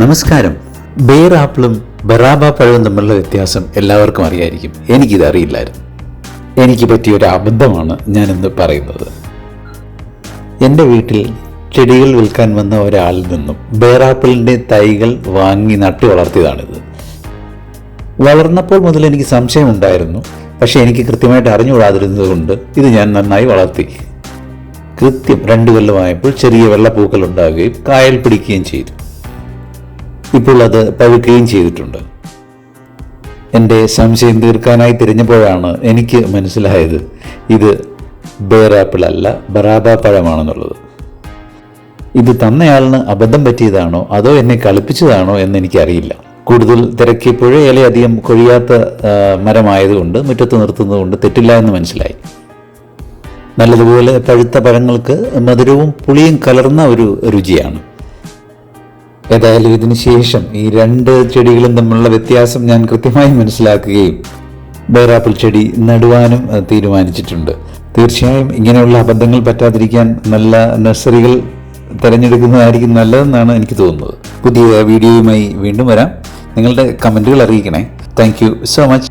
നമസ്കാരം. ബേർ ആപ്പിളും ബറാബ പഴവും തമ്മിലുള്ള വ്യത്യാസം എല്ലാവർക്കും അറിയായിരിക്കും. എനിക്കിത് അറിയില്ലായിരുന്നു. എനിക്ക് പറ്റിയ ഒരു അബദ്ധമാണ് ഞാനിന്ന് പറയുന്നത്. എന്റെ വീട്ടിൽ ചെടികൾ വിൽക്കാൻ വന്ന ഒരാളിൽ നിന്നും ബേറാപ്പിളിന്റെ തൈകൾ വാങ്ങി നട്ടു വളർത്തിയതാണിത്. വളർന്നപ്പോൾ മുതൽ എനിക്ക് സംശയമുണ്ടായിരുന്നു. പക്ഷേ എനിക്ക് കൃത്യമായിട്ട് അറിഞ്ഞുകൂടാതിരുന്നതുകൊണ്ട് ഇത് ഞാൻ നന്നായി വളർത്തി. കൃത്യം രണ്ട് കൊല്ലമായപ്പോൾ ചെറിയ വെള്ളപ്പൂക്കൾ ഉണ്ടാവുകയും കായൽ പിടിക്കുകയും ചെയ്തു. ഇപ്പോൾ അത് പഴുക്കുകയും ചെയ്തിട്ടുണ്ട്. എന്റെ സംശയം തീർക്കാനായി തിരിഞ്ഞപ്പോഴാണ് എനിക്ക് മനസ്സിലായത് ഇത് ബേറാപ്പിൾ അല്ല ബറാബ പഴമാണെന്നുള്ളത്. ഇത് തന്നയാളിന് അബദ്ധം പറ്റിയതാണോ അതോ എന്നെ കളിപ്പിച്ചതാണോ എന്ന് എനിക്കറിയില്ല കൂടുതൽ തിരക്കിയപ്പോഴേ അധികം കൊഴിയാത്ത മരമായതുകൊണ്ട് മുറ്റത്ത് നിർത്തുന്നതുകൊണ്ട് തെറ്റില്ല എന്ന് മനസ്സിലായി. നല്ലതുപോലെ പഴുത്ത പഴങ്ങൾക്ക് മധുരവും പുളിയും കലർന്ന ഒരു രുചിയാണ്. ഏതായാലും ഇതിന് ശേഷം ഈ രണ്ട് ചെടികളും തമ്മിലുള്ള വ്യത്യാസം ഞാൻ കൃത്യമായി മനസ്സിലാക്കുകയും ബേറാപ്പിൾ ചെടി നടുവാനും തീരുമാനിച്ചിട്ടുണ്ട്. തീർച്ചയായും ഇങ്ങനെയുള്ള അബദ്ധങ്ങൾ പറ്റാതിരിക്കാൻ നല്ല നഴ്സറികൾ തിരഞ്ഞെടുക്കുന്നതായിരിക്കും നല്ലതെന്നാണ് എനിക്ക് തോന്നുന്നത്. പുതിയ വീഡിയോയുമായി വീണ്ടും വരാം. നിങ്ങളുടെ കമന്റുകൾ അറിയിക്കണേ. Thank so much.